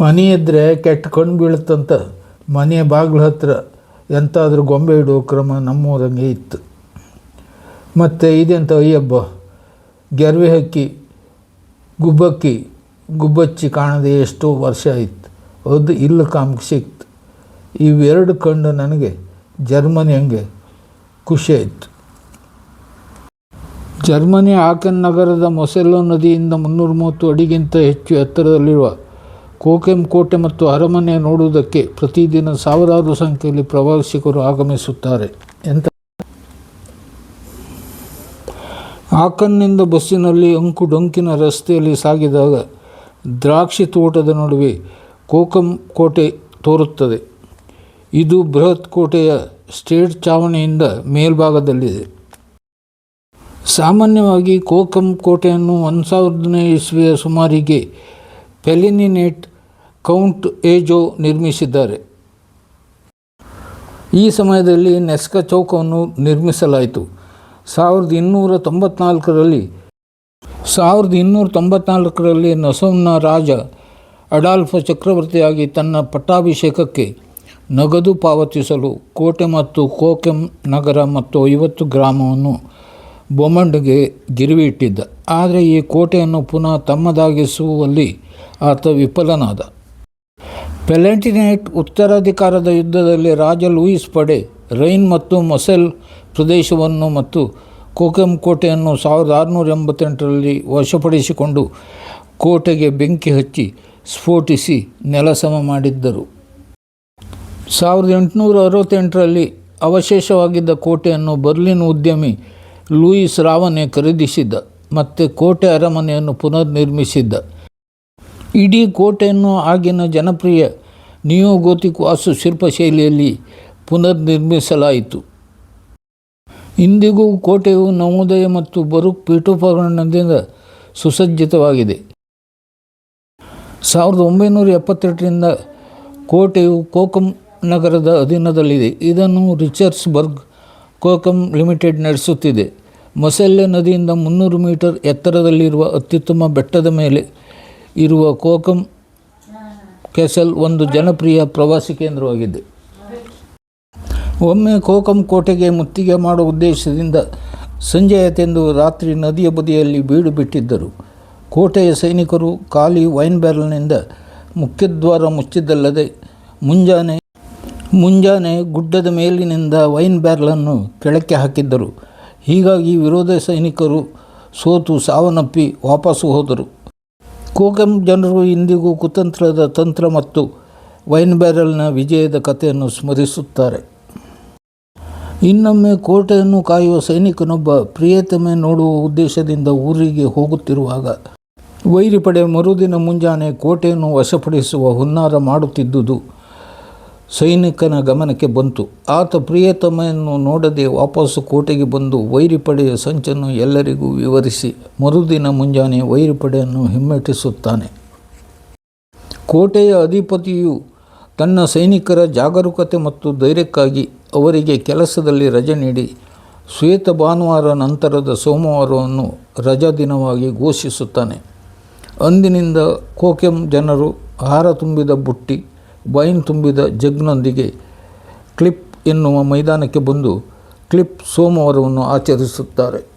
ಮನೆ ಇದ್ದರೆ ಕೆಟ್ಟ ಕಣ್ಣು ಬೀಳುತ್ತಂತ, ಮನೆ ಬಾಗಿಲು ಹತ್ತಿರ ಎಂತಾದರೂ ಗೊಂಬೆ ಇಡುವ ಕ್ರಮ ನಮ್ಮೂರಂಗೆ ಇತ್ತು. ಮತ್ತು ಇದೆಂತ, ಅಯ್ಯಬ್ಬ, ಗೆರ್ವೆ ಹಕ್ಕಿ, ಗುಬ್ಬಕ್ಕಿ, ಗುಬ್ಬಚ್ಚಿ ಕಾಣದೆ ಎಷ್ಟೋ ವರ್ಷ ಆಯಿತು. ಅದು ಇಲ್ಲ ಕಾಮಕ್ಕೆ ಸಿಕ್ತು. ಇವೆರಡು ಕಂಡು ನನಗೆ ಜರ್ಮನಿ ಹಂಗೆ ಖುಷಿ ಆಯಿತು. ಜರ್ಮನಿ ಆಕನ್ ನಗರದ ಮೊಸೆಲ್ಲೋ ನದಿಯಿಂದ ಮುನ್ನೂರ ಮೂವತ್ತು ಅಡಿಗಿಂತ ಹೆಚ್ಚು ಎತ್ತರದಲ್ಲಿರುವ ಕೋಕೆಮ್ ಕೋಟೆ ಮತ್ತು ಅರಮನೆ ನೋಡುವುದಕ್ಕೆ ಪ್ರತಿದಿನ ಸಾವಿರಾರು ಸಂಖ್ಯೆಯಲ್ಲಿ ಪ್ರವಾಸಿಗರು ಆಗಮಿಸುತ್ತಾರೆ. ಎಂತ? ಆಕನ್ನಿಂದ ಬಸ್ಸಿನಲ್ಲಿ ಅಂಕು ಡೊಂಕಿನ ರಸ್ತೆಯಲ್ಲಿ ಸಾಗಿದಾಗ ದ್ರಾಕ್ಷಿ ತೋಟದ ನಡುವೆ ಕೋಕಂ ಕೋಟೆ ತೋರುತ್ತದೆ. ಇದು ಬೃಹತ್ ಕೋಟೆಯ ಸ್ಟೇಟ್ ಚಾವಣಿಯಿಂದ ಮೇಲ್ಭಾಗದಲ್ಲಿದೆ. ಸಾಮಾನ್ಯವಾಗಿ ಕೋಕಂ ಕೋಟೆಯನ್ನು ಒಂದು ಸಾವಿರದನೇ ಇಸ್ವಿಯ ಸುಮಾರಿಗೆ ಪೆಲಿನಿನೇಟ್ ಕೌಂಟ್ ಏಜೋ ನಿರ್ಮಿಸಿದ್ದಾರೆ. ಈ ಸಮಯದಲ್ಲಿ ನೆಸ್ಕ ಚೌಕವನ್ನು ನಿರ್ಮಿಸಲಾಯಿತು. ಸಾವಿರದ ಇನ್ನೂರ ತೊಂಬತ್ನಾಲ್ಕರಲ್ಲಿ, ಸಾವಿರದ ಇನ್ನೂರ ತೊಂಬತ್ನಾಲ್ಕರಲ್ಲಿ ನೊಸೋಮ್ನ ರಾಜ ಅಡಾಲ್ಫ ಚಕ್ರವರ್ತಿಯಾಗಿ ತನ್ನ ಪಟ್ಟಾಭಿಷೇಕಕ್ಕೆ ನಗದು ಪಾವತಿಸಲು ಕೋಟೆ ಮತ್ತು ಕೋಕೆಮ್ ನಗರ ಮತ್ತು ಐವತ್ತು ಗ್ರಾಮವನ್ನು ಬೊಮಂಡ್ಗೆ ಗಿರಿವಿ ಇಟ್ಟಿದ್ದ ಆದರೆ ಈ ಕೋಟೆಯನ್ನು ಪುನಃ ತಮ್ಮದಾಗಿಸುವಲ್ಲಿ ಆತ ವಿಫಲನಾದ. ಪೆಲೆಂಟಿನೇಟ್ ಉತ್ತರಾಧಿಕಾರದ ಯುದ್ಧದಲ್ಲಿ ರಾಜ ಲೂಯಿಸ್ ಪಡೆ, ರೈನ್ ಮತ್ತು ಮೊಸೆಲ್ ಪ್ರದೇಶವನ್ನು ಮತ್ತು ಕೋಕೆಮ್ ಕೋಟೆಯನ್ನು ಸಾವಿರದ ಆರುನೂರ ಎಂಬತ್ತೆಂಟರಲ್ಲಿ ವಶಪಡಿಸಿಕೊಂಡು ಕೋಟೆಗೆ ಬೆಂಕಿ ಹಚ್ಚಿ ಸ್ಫೋಟಿಸಿ ನೆಲಸಮ ಮಾಡಿದ್ದರು. ಸಾವಿರದ ಎಂಟುನೂರ ಅರವತ್ತೆಂಟರಲ್ಲಿ ಅವಶೇಷವಾಗಿದ್ದ ಕೋಟೆಯನ್ನು ಬರ್ಲಿನ್ ಉದ್ಯಮಿ ಲೂಯಿಸ್ ರಾವನೆ ಖರೀದಿಸಿದ್ದ ಮತ್ತು ಕೋಟೆ ಅರಮನೆಯನ್ನು ಪುನರ್ ನಿರ್ಮಿಸಿದ್ದ ಇಡೀ ಕೋಟೆಯನ್ನು ಆಗಿನ ಜನಪ್ರಿಯ ನಿಯೋಗೋತಿಕ್ ವಾಸ್ತುಶಿಲ್ಪ ಶೈಲಿಯಲ್ಲಿ ಪುನರ್ನಿರ್ಮಿಸಲಾಯಿತು. ಇಂದಿಗೂ ಕೋಟೆಯು ನವೋದಯ ಮತ್ತು ಬರುಕ್ ಪೀಠೋಪಕರಣದಿಂದ ಸುಸಜ್ಜಿತವಾಗಿದೆ. ಸಾವಿರದ ಒಂಬೈನೂರ ಎಪ್ಪತ್ತೆಂಟರಿಂದ ಕೋಟೆಯು ಕೋಕಂ ನಗರದ ಅಧೀನದಲ್ಲಿದೆ. ಇದನ್ನು ರಿಚರ್ಸ್ಬರ್ಗ್ ಕೋಕಂ ಲಿಮಿಟೆಡ್ ನಡೆಸುತ್ತಿದೆ. ಮೊಸೆಲ್ಲೆ ನದಿಯಿಂದ ಮುನ್ನೂರು ಮೀಟರ್ ಎತ್ತರದಲ್ಲಿರುವ ಅತ್ಯುತ್ತಮ ಬೆಟ್ಟದ ಮೇಲೆ ಇರುವ ಕೋಕಮ್ ಕೆಸಲ್ ಒಂದು ಜನಪ್ರಿಯ ಪ್ರವಾಸಿ ಕೇಂದ್ರವಾಗಿದೆ. ಒಮ್ಮೆ ಕೋಕಂ ಕೋಟೆಗೆ ಮುತ್ತಿಗೆ ಮಾಡುವ ಉದ್ದೇಶದಿಂದ ಸಂಜೆಯತೆಂದು ರಾತ್ರಿ ನದಿಯ ಬದಿಯಲ್ಲಿ ಬೀಡು ಬಿಟ್ಟಿದ್ದರು. ಕೋಟೆಯ ಸೈನಿಕರು ಖಾಲಿ ವೈನ್ ಬ್ಯಾರಲ್ನಿಂದ ಮುಖ್ಯದ್ವಾರ ಮುಚ್ಚಿದ್ದಲ್ಲದೆ ಮುಂಜಾನೆ ಮುಂಜಾನೆ ಗುಡ್ಡದ ಮೇಲಿನಿಂದ ವೈನ್ ಬ್ಯಾರಲನ್ನು ಕೆಳಕ್ಕೆ ಹಾಕಿದ್ದರು. ಹೀಗಾಗಿ ವಿರೋಧ ಸೈನಿಕರು ಸೋತು ಸಾವನ್ನಪ್ಪಿ ವಾಪಸ್ಸು ಹೋದರು. ಕೋಕಮ್ ಜನರು ಇಂದಿಗೂ ಕುತಂತ್ರದ ತಂತ್ರ ಮತ್ತು ವೈನ್ ಬ್ಯಾರಲ್ನ ವಿಜಯದ ಕಥೆಯನ್ನು ಸ್ಮರಿಸುತ್ತಾರೆ. ಇನ್ನೊಮ್ಮೆ ಕೋಟೆಯನ್ನು ಕಾಯುವ ಸೈನಿಕನೊಬ್ಬ ಪ್ರಿಯತಮೆ ನೋಡುವ ಉದ್ದೇಶದಿಂದ ಊರಿಗೆ ಹೋಗುತ್ತಿರುವಾಗ ವೈರಿಪಡೆ ಮರುದಿನ ಮುಂಜಾನೆ ಕೋಟೆಯನ್ನು ವಶಪಡಿಸುವ ಹುನ್ನಾರ ಮಾಡುತ್ತಿದ್ದುದು. ಸೈನಿಕನ ಗಮನಕ್ಕೆ ಬಂತು. ಆತ ಪ್ರಿಯತಮೆಯನ್ನು ನೋಡದೆ ವಾಪಸ್ಸು ಕೋಟೆಗೆ ಬಂದು ವೈರಿಪಡೆಯ ಸಂಚನ್ನು ಎಲ್ಲರಿಗೂ ವಿವರಿಸಿ ಮರುದಿನ ಮುಂಜಾನೆ ವೈರಿಪಡೆಯನ್ನು ಹಿಮ್ಮೆಟ್ಟಿಸುತ್ತಾನೆ. ಕೋಟೆಯ ಅಧಿಪತಿಯು ತನ್ನ ಸೈನಿಕರ ಜಾಗರೂಕತೆ ಮತ್ತು ಧೈರ್ಯಕ್ಕಾಗಿ ಅವರಿಗೆ ಕೆಲಸದಲ್ಲಿ ರಜೆ ನೀಡಿ ಶ್ವೇತ ಭಾನುವಾರ ನಂತರದ ಸೋಮವಾರವನ್ನು ರಜಾ ದಿನವಾಗಿ ಘೋಷಿಸುತ್ತಾನೆ. ಅಂದಿನಿಂದ ಕೋಕೆಂ ಜನರು ಆಹಾರ ತುಂಬಿದ ಬುಟ್ಟಿ ವೈನ್ ತುಂಬಿದ ಜಗ್ನೊಂದಿಗೆ ಕ್ಲಿಪ್ ಎನ್ನುವ ಮೈದಾನಕ್ಕೆ ಬಂದು ಕ್ಲಿಪ್ ಸೋಮವಾರವನ್ನು ಆಚರಿಸುತ್ತಾರೆ.